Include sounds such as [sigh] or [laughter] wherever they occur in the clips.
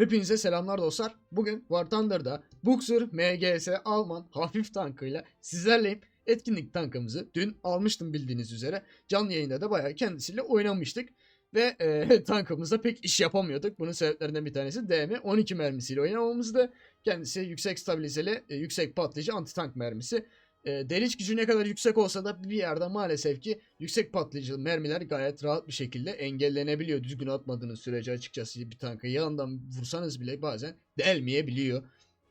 Hepinize selamlar dostlar. Bugün War Thunder'da Buxer MGS Alman hafif tankıyla sizlerleyim. Etkinlik tankımızı dün almıştım bildiğiniz üzere. Canlı yayında da bayağı kendisiyle oynamıştık. Ve e, [laughs] tankımızda pek iş yapamıyorduk. Bunun sebeplerinden bir tanesi DM 12 mermisiyle oynamamızdı. Kendisi yüksek stabilizeli, e, yüksek patlayıcı anti tank mermisi. E, deliç gücü ne kadar yüksek olsa da bir yerde maalesef ki yüksek patlayıcı mermiler gayet rahat bir şekilde engellenebiliyor. Düzgün atmadığınız sürece açıkçası bir tankı yandan vursanız bile bazen delmeyebiliyor.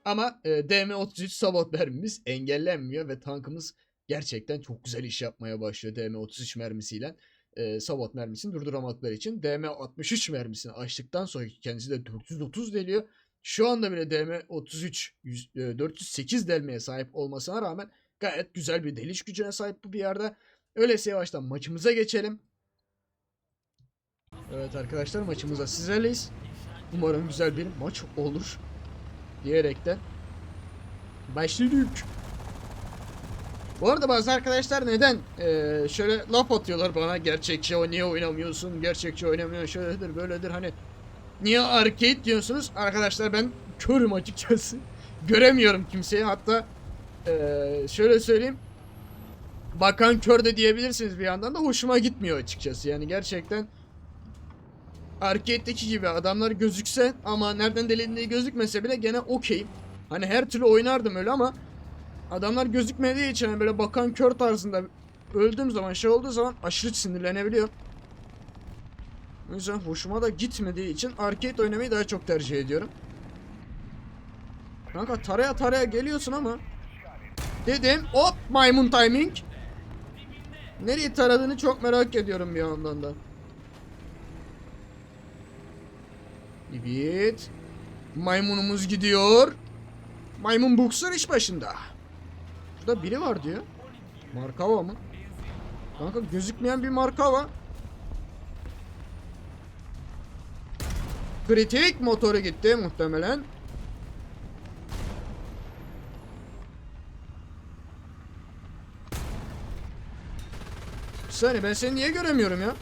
Ama e, DM33 sabot [laughs] mermimiz engellenmiyor ve tankımız gerçekten çok güzel iş yapmaya başlıyor DM33 mermisiyle. E, sabot mermisini durduramadıkları için DM63 mermisini açtıktan sonra kendisi de 430 deliyor. Şu anda bile DM33 100, e, 408 delmeye sahip olmasına rağmen gayet güzel bir deliş gücüne sahip bu bir yerde. Öyleyse yavaştan maçımıza geçelim. Evet arkadaşlar maçımıza sizlerleyiz. Umarım güzel bir maç olur. Diyerekten başladık. Bu arada bazı arkadaşlar neden eee, şöyle laf atıyorlar bana gerçekçi o niye oynamıyorsun gerçekçi oynamıyorsun şöyledir böyledir hani niye arcade diyorsunuz arkadaşlar ben körüm açıkçası [laughs] göremiyorum kimseyi hatta eee, şöyle söyleyeyim bakan kör de diyebilirsiniz bir yandan da hoşuma gitmiyor açıkçası yani gerçekten arcade'deki gibi adamlar gözükse ama nereden delindiği gözükmese bile gene okeyim. Hani her türlü oynardım öyle ama adamlar gözükmediği için hani böyle bakan kör tarzında öldüğüm zaman şey olduğu zaman aşırı sinirlenebiliyor. O yüzden hoşuma da gitmediği için arcade oynamayı daha çok tercih ediyorum. Kanka taraya taraya geliyorsun ama dedim hop maymun timing. Nereye taradığını çok merak ediyorum bir yandan da. Evet. Maymunumuz gidiyor. Maymun Boxer iş başında. Burada biri var diyor. Markava mı? Kanka gözükmeyen bir Markava. Kritik motoru gitti muhtemelen. Saniye ben seni niye göremiyorum ya?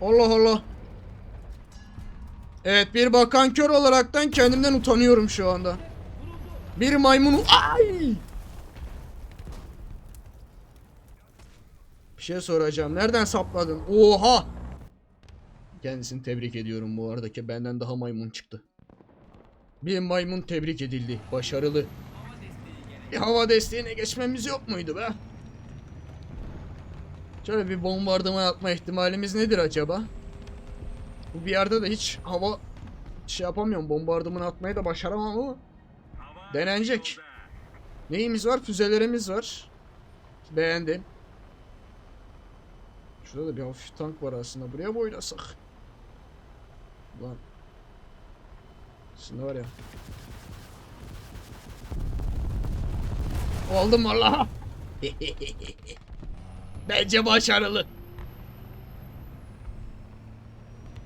Allah Allah. Evet bir bakan kör olaraktan kendimden utanıyorum şu anda. Bir maymunu... Ay! Bir şey soracağım. Nereden sapladın? Oha! Kendisini tebrik ediyorum bu arada ki benden daha maymun çıktı. Bir maymun tebrik edildi. Başarılı. Bir hava desteğine geçmemiz yok muydu be? Şöyle bir bombardıman atma ihtimalimiz nedir acaba? Bu bir yerde de hiç hava şey yapamıyorum. Bombardıman atmayı da başaramam ama denenecek. Neyimiz var? Füzelerimiz var. Beğendim. Şurada da bir hafif tank var aslında. Buraya mı oynasak? Lan. Şimdi var ya. Oldum valla. [laughs] Bence başarılı.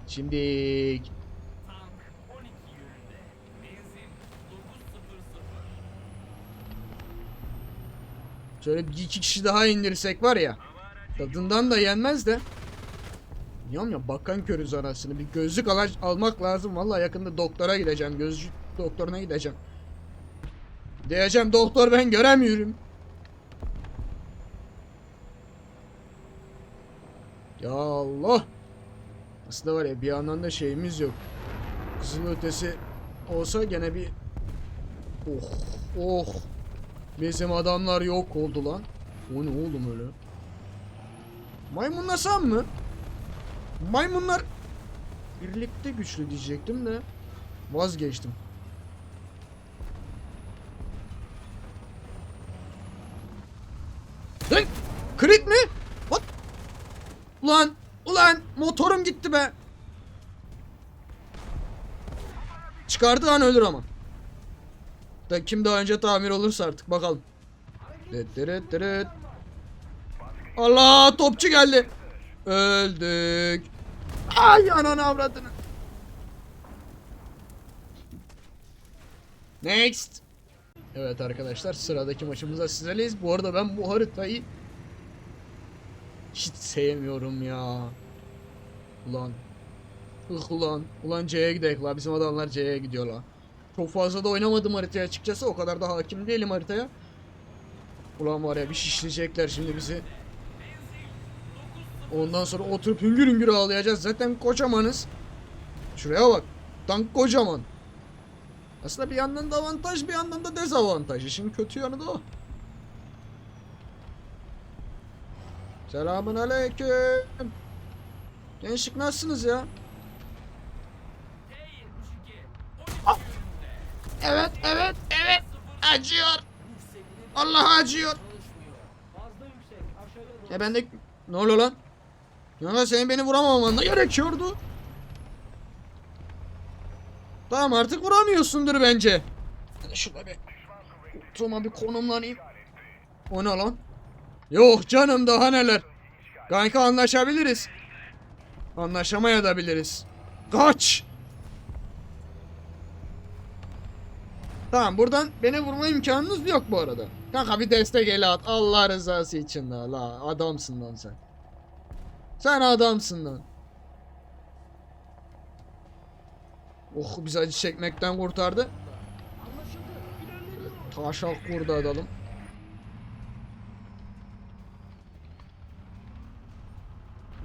Şimdi Tank 12 yönünde. Benzin 900. şöyle bir iki kişi daha indirsek var ya. Tadından da yenmez de. Diyorum ya bakan körüz anasını. Bir gözlük al almak lazım. Vallahi yakında doktora gideceğim. Gözlük doktoruna gideceğim. Diyeceğim doktor ben göremiyorum. Ya Allah. Aslında var ya bir yandan da şeyimiz yok. Kızıl ötesi olsa gene bir Oh oh Bizim adamlar yok oldu lan. O ne oğlum öyle? Maymunlasam mı? Maymunlar birlikte güçlü diyecektim de vazgeçtim. Lan! Crit mi? What? Ulan! Ulan! Motorum gitti be! Çıkardığı an ölür ama. Da kim daha önce tamir olursa artık bakalım. Allah topçu geldi. Öldük. Ay ananı avradını. Next. Evet arkadaşlar sıradaki maçımıza sizlerleyiz. Bu arada ben bu haritayı hiç sevmiyorum ya. Ulan Ih ulan. Ulan C'ye gidelim la. Bizim adamlar C'ye gidiyor la. Çok fazla da oynamadım haritaya açıkçası. O kadar da hakim değilim haritaya. Ulan var ya bir şişleyecekler şimdi bizi. Ondan sonra oturup hüngür hüngür ağlayacağız. Zaten kocamanız. Şuraya bak. Tank kocaman. Aslında bir yandan da avantaj bir yandan da dezavantaj. İşin kötü yanı da o. Selamun aleyküm. Gençlik nasılsınız ya? T72 Evet, evet, evet. Acıyor. Allah acıyor. Ya ben de... Ne oluyor lan? Ya senin beni vuramaman da gerekiyordu. Tamam artık vuramıyorsundur bence. Şurada bir... Tuma bir konumlanayım. O ne lan? Yok canım daha neler. Kanka anlaşabiliriz. Anlaşamaya da biliriz. Kaç! Tamam buradan beni vurma imkanınız yok bu arada. Kanka bir destek ele at. Allah rızası için la. la. Adamsın lan sen. Sen adamsın lan. Oh bizi acı çekmekten kurtardı. Taşak kurdu adalım.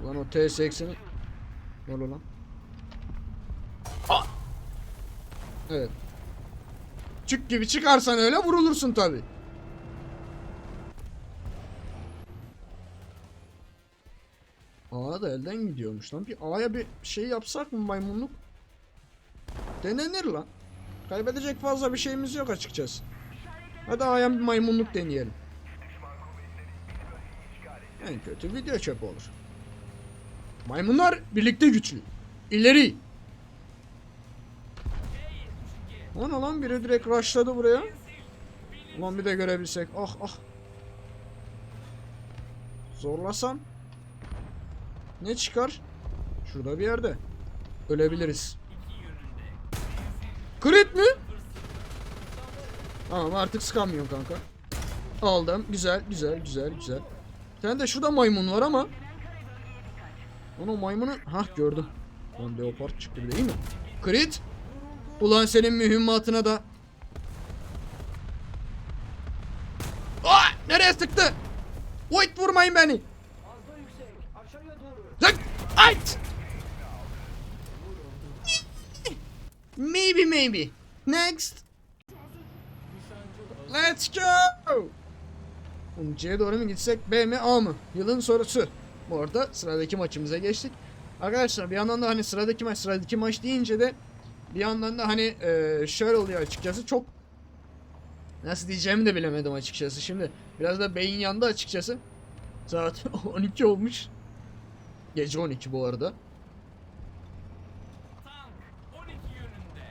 Ulan o T80'i Ne oluyor lan? Ah! Evet. Çık gibi çıkarsan öyle vurulursun tabi. Aa da elden gidiyormuş lan. Bir A'ya bir şey yapsak mı maymunluk? Denenir lan. Kaybedecek fazla bir şeyimiz yok açıkçası. Hadi A'ya bir maymunluk deneyelim. En kötü video çöp olur. Maymunlar birlikte güçlü. İleri. Ne lan biri direkt rushladı buraya. Ulan bir de görebilsek. Ah ah. Zorlasam. Ne çıkar? Şurada bir yerde. Ölebiliriz. Crit mi? Tamam artık sıkamıyorum kanka. Aldım. Güzel güzel güzel güzel. Bir tane de şurada maymun var ama. Onu maymunu... Hah gördüm. Lan leopard çıktı değil mi? Crit. Ulan senin mühimmatına da. Aa, nereye sıktı? Wait vurmayın beni. Lan, Ait. Maybe maybe. Next. Let's go. Oğlum C'ye doğru mu gitsek B mi A mı? Yılın sorusu. Bu arada sıradaki maçımıza geçtik. Arkadaşlar bir yandan da hani sıradaki maç sıradaki maç deyince de bir yandan da hani e, şöyle oluyor açıkçası çok nasıl diyeceğimi de bilemedim açıkçası. Şimdi biraz da beyin yandı açıkçası. Saat [laughs] 12 olmuş. Gece 12 bu arada. Tank 12 yönünde.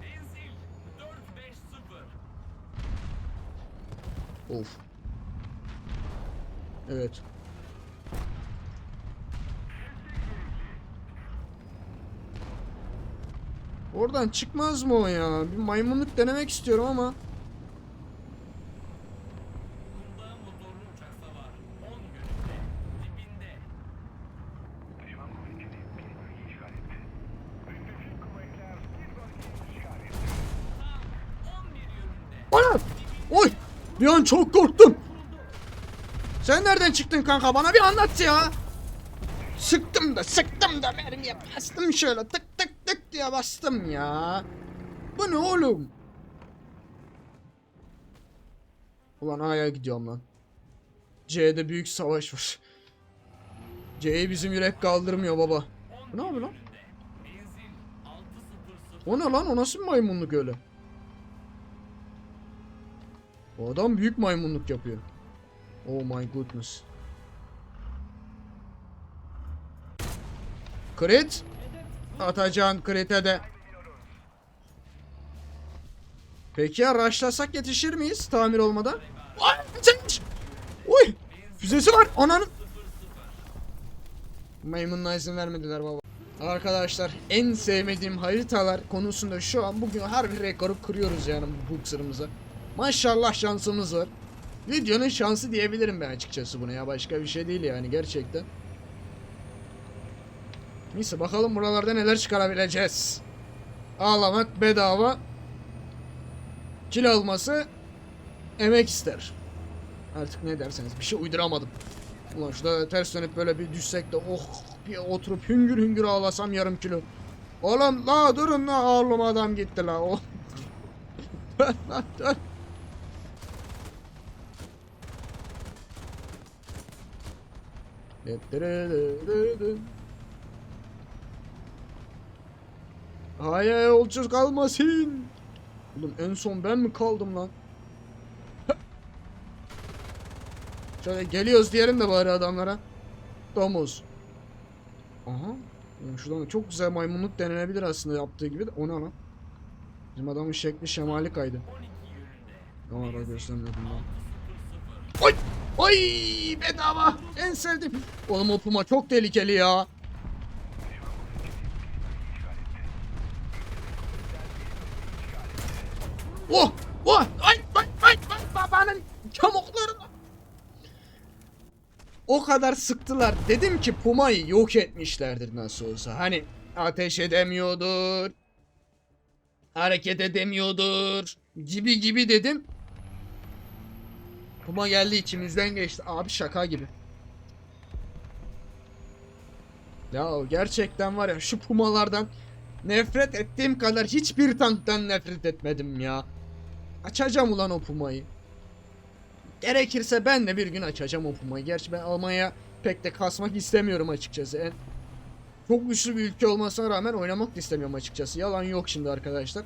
Menzil 450. Of. Evet. Oradan çıkmaz mı o ya? Bir maymunluk denemek istiyorum ama. Bunda motorlu uçak savar. 10 yönünde. Dibinde. Tank 11 yönünde. Ana! Oy! Bir an çok korktum. Sen nereden çıktın kanka? Bana bir anlat ya. Sıktım da sıktım da mermiye bastım şöyle tık tık tık diye bastım ya. Bu ne oğlum? Ulan A'ya gidiyorum lan. C'de büyük savaş var. C'yi bizim yürek kaldırmıyor baba. Bu ne yapıyor lan? Menzil 600. O ne lan? O nasıl bir maymunluk öyle? O adam büyük maymunluk yapıyor. Oh my goodness. Crit. Atacan crit'e de. Peki ya rushlasak yetişir miyiz tamir olmadan? Ay, Uy! Füzesi var. Ananın. Maymunla izin vermediler baba. Arkadaşlar en sevmediğim haritalar konusunda şu an bugün her bir rekoru kırıyoruz yani bu boxer'ımıza. Maşallah şansımız var. Videonun şansı diyebilirim ben açıkçası buna ya başka bir şey değil yani gerçekten. Neyse bakalım buralarda neler çıkarabileceğiz. Ağlamak bedava. Kil alması emek ister. Artık ne derseniz bir şey uyduramadım. Ulan şurada ters dönüp böyle bir düşsek de oh bir oturup hüngür hüngür ağlasam yarım kilo. Oğlum la durun la oğlum adam gitti la. Oh. [laughs] Dön lan dön. Hayır yolcu kalmasın. Oğlum en son ben mi kaldım lan? Şöyle geliyoruz diyelim de bari adamlara. Domuz. Aha. Şuradan çok güzel maymunluk denenebilir aslında yaptığı gibi de. O ne lan? Bizim adamın şekli şemali kaydı. 12 yönünde. Ne var göstermiyordum lan. Oy! Oy! Bedava! En sevdiğim. Oğlum o puma çok tehlikeli ya. Oh! Oh! Ay! Ay! Ay! Ay! Babanın çamuklarını! O kadar sıktılar. Dedim ki Puma'yı yok etmişlerdir nasıl olsa. Hani ateş edemiyordur. Hareket edemiyordur. Gibi gibi dedim. Puma geldi içimizden geçti. Abi şaka gibi. Ya gerçekten var ya şu pumalardan nefret ettiğim kadar hiçbir tanktan nefret etmedim ya. Açacağım ulan o pumayı. Gerekirse ben de bir gün açacağım o pumayı. Gerçi ben Almanya pek de kasmak istemiyorum açıkçası. En çok güçlü bir ülke olmasına rağmen oynamak da istemiyorum açıkçası. Yalan yok şimdi arkadaşlar.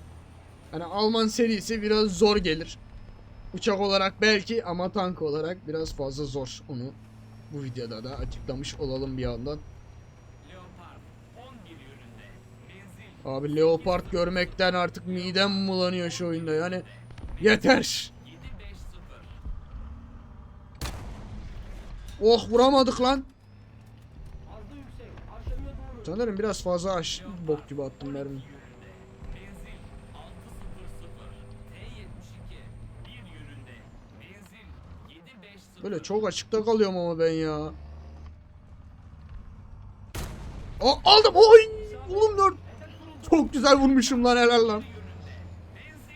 Hani Alman serisi biraz zor gelir. Uçak olarak belki ama tank olarak biraz fazla zor. Onu bu videoda da açıklamış olalım bir yandan. Abi Leopard görmekten artık midem bulanıyor şu oyunda yani. Yeter. 750. Oh vuramadık lan. Sanırım biraz fazla aş bok gibi attım mermi. Menzil 600. T-72 1 yönünde. Menzil 750. Böyle çok açıkta kalıyorum ama ben ya. O aldım. Oy! Oğlum dört. Çok güzel vurmuşum lan helal lan. Menzil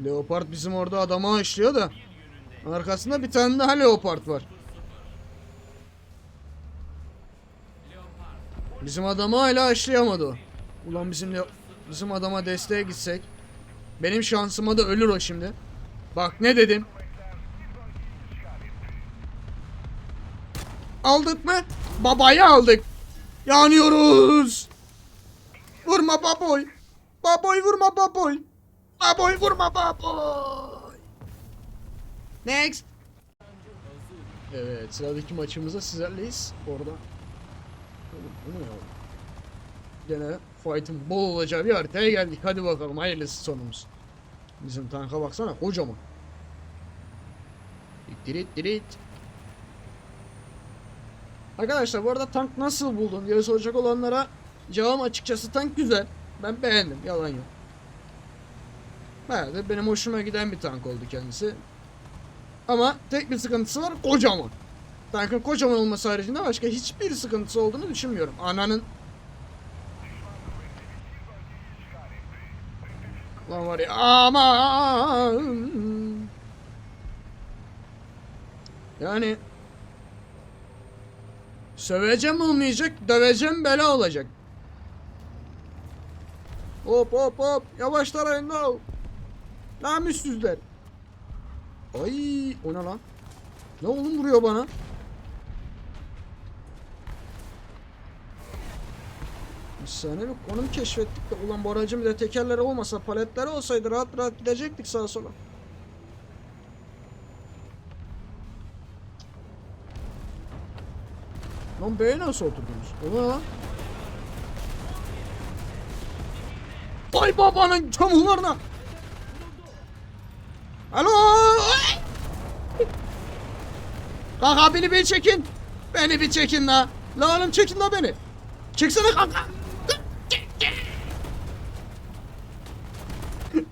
500. Leopard bizim orada adama aşlıyor da. 1 yönünde. Arkasında bir tane daha leopard var. Bizim adamı hala aşlayamadı o. Ulan bizim bizim adama desteğe gitsek. Benim şansıma da ölür o şimdi. Bak ne dedim. Aldık mı? Babayı aldık. Yanıyoruz. Vurma baboy. Baboy vurma baboy. Baboy vurma baboy. Next. Evet sıradaki maçımızda sizlerleyiz. Orada. Oğlum, bu ne ya? Gene fight'ın bol olacağı bir haritaya geldik. Hadi bakalım hayırlısı sonumuz. Bizim tanka baksana kocaman. Dirit dirit. Arkadaşlar bu arada tank nasıl buldun diye soracak olanlara cevabım açıkçası tank güzel. Ben beğendim yalan yok. Bayağı benim hoşuma giden bir tank oldu kendisi. Ama tek bir sıkıntısı var kocaman. Tankın kocaman olması haricinde başka hiçbir sıkıntısı olduğunu düşünmüyorum. Ananın Lan var ya aman. Yani Söveceğim olmayacak, döveceğim bela olacak. Hop hop hop, yavaş tarayın la. Namussuzlar. Ay, o ne lan? Ne oğlum vuruyor bana? Bir saniye bir konum keşfettik de ulan bu aracın bir de tekerleri olmasa paletleri olsaydı rahat rahat gidecektik sağa sola. Lan B'ye nasıl oturdunuz? O ne lan? Ay babanın çamurlarına! Alo! Kanka beni bir çekin. Beni bir çekin la. La oğlum çekin la beni. Çeksene kanka.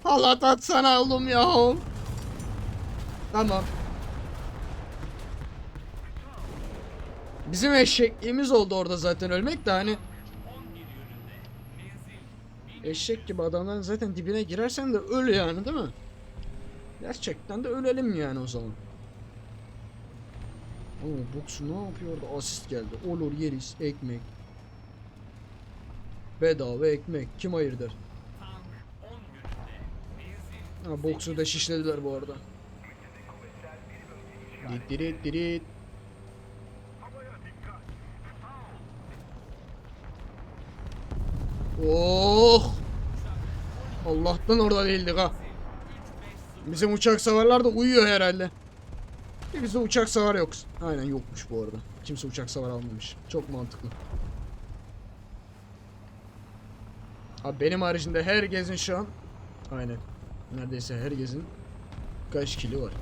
Allah tatsana oğlum ya. Tamam. Bizim eşekliğimiz oldu orada zaten ölmek de hani 11 yönünde. Menzil eşek gibi adamların zaten dibine girersen de öl yani değil mi? Gerçekten de ölelim yani o zaman. Oo Boksu ne yapıyor orada? Asist geldi. Olur yeriz. Ekmek. Bedava ekmek. Kim hayır der? tank 10 yönünde. Menzil Ha Boksu da şişlediler bu arada. Dirit dirit. Oh! Allah'tan orada değildik ha. Bizim uçak savarlar da uyuyor herhalde. Bir Bizde uçak savar yok. Aynen yokmuş bu arada. Kimse uçak savar almamış. Çok mantıklı. Abi benim haricinde herkesin şu an aynen neredeyse herkesin kaç kilo var.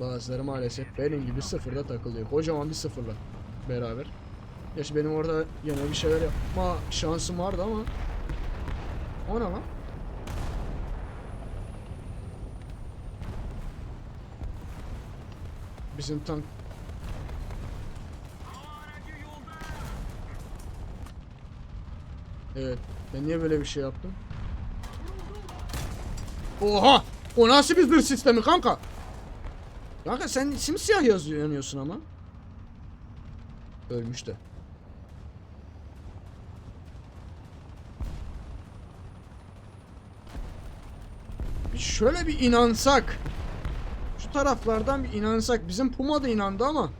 Bazıları maalesef benim gibi sıfırda takılıyor. Kocaman bir sıfırla beraber. Gerçi benim orada yine bir şeyler yapma şansım vardı ama o ne lan? Bizim tank Evet. Ben niye böyle bir şey yaptım? Oha! O nasıl bir zırh sistemi kanka? Kanka sen simsiyah yazıyor yanıyorsun ama. Ölmüş de. Şöyle bir inansak. Şu taraflardan bir inansak. Bizim Puma da inandı ama.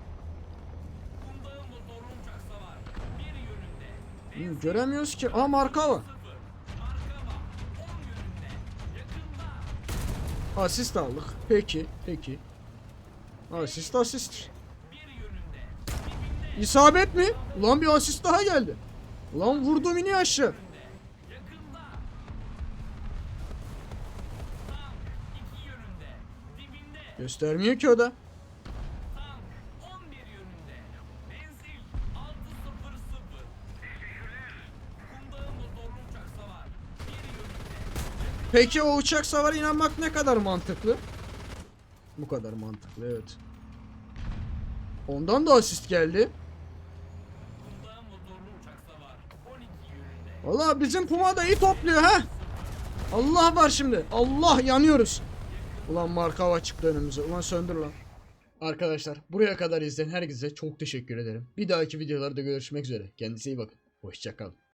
Hı, göremiyoruz ki. Aa marka var. Sıfır. Marka var. 10 yönünde. Yakında. Asist aldık. Peki, peki. Asist asist. İsabet mi? Ulan bir asist daha geldi. Ulan vurdu mini aşağı. Göstermiyor ki o da. Tank 11 yönünde. Menzil 600. Kundağın motorlu uçak savar. Bir yönünde. Peki o uçak savara inanmak ne kadar mantıklı? Bu kadar mantıklı evet. Ondan da asist geldi. Kundağın motorlu uçak savar. 12 yönünde. Valla bizim Puma da iyi topluyor ha. Allah var şimdi. Allah yanıyoruz. Ulan Markava çıktı önümüze. Ulan söndür lan. Arkadaşlar buraya kadar izleyen herkese çok teşekkür ederim. Bir dahaki videolarda görüşmek üzere. Kendinize iyi bakın. Hoşçakalın.